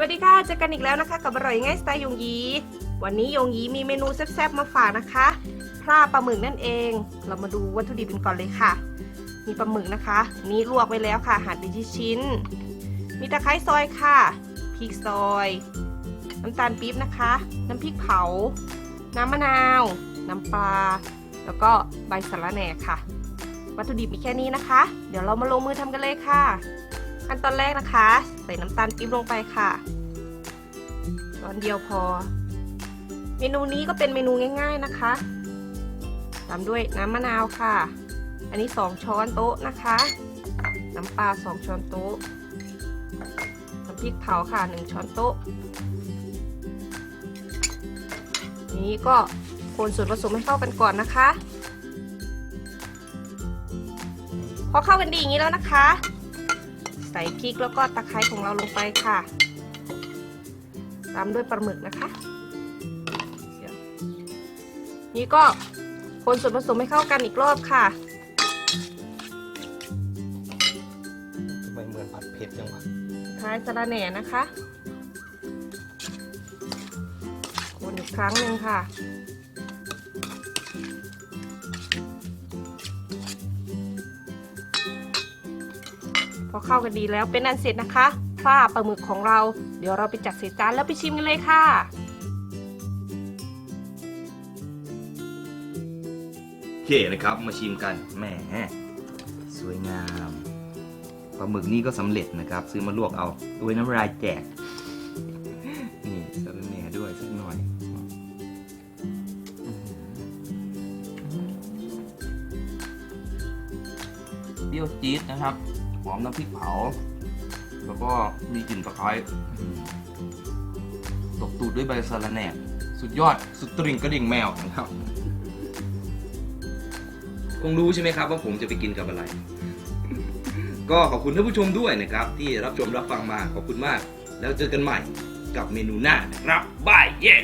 วัสดีค่ะ เจอกันอีกแล้วนะคะ กับอร่อยง่ายสไตล์ยงยี วันนี้ยงยีมีเมนูแซ่บๆมาฝากนะคะพราปลาหมึกนั่นเอง เรามาดูวัตถุดิบกันก่อนเลยค่ะ มีปลาหมึกนะคะ นี่ลวกไว้แล้วค่ะ หั่นเป็นชิ้น มีตะไคร้ซอยค่ะ พริกซอย น้ำตาลปี๊บนะคะ น้ำพริกเผา น้ำมะนาว น้ำปลา แล้วก็ใบสะระแหน่ค่ะ วัตถุดิบมีแค่นี้นะคะ เดี๋ยวเรามาลงมือทำกันเลยค่ะ ขั้นตอนแรกนะคะ ใส่น้ำตาลปี๊บลงไปค่ะช้อนเดียวพอ เมนูนี้ก็เป็นเมนูง่าย ๆนะคะ ตามด้วยน้ำมะนาวค่ะ อันนี้ 2 ช้อนโต๊ะนะคะ น้ำปลา 2 ช้อนโต๊ะ น้ำพริกเผาค่ะ 1 ช้อนโต๊ะ นี้ก็คนส่วนผสมให้เข้ากันก่อนนะคะ พอเข้ากันดีอย่างนี้แล้วนะคะ ใส่พริกแล้วก็ตะไคร้ของเราลงไปค่ะตามด้วยปลาหมึกนะคะ นี่ก็คนส่วนผสมให้เข้ากันอีกรอบค่ะทำไมเหมือนผัดเผ็ดจังวะท้ายสะระแหน่นะคะ คนอีกครั้งหนึ่งค่ะ พอเข้ากันดีแล้วเป็นอันเสร็จนะคะฝ้าปลาหมึกของเรา เดี๋ยวเราไปจัดใส่จานแล้วไปชิมกันเลยค่ะโอเคนะครับมาชิมกันแหมสวยงามปลาหมึกนี่ก็สำเร็จนะครับ ซื้อมาลวกเอาด้วยน้ำลายแจกนี่สะระแหน่ด้วยสักหน่อยเปรี้ยวจี๊ดนะครับ หอมน้ำพริกเผา แล้วก็มีกลิ่นตะไคร้ตบตูดด้วยใบสะระแหน่สุดยอดสุดตริงกระดิ่งแมวนะครับ คงรู้ใช่ไหมครับว่าผมจะไปกินกับอะไร ก็ขอบคุณท่านผู้ชมด้วยนะครับ ที่รับชมรับฟังมาขอบคุณมาก แล้วเจอกันใหม่กับเมนูหน้านะครับบายเย้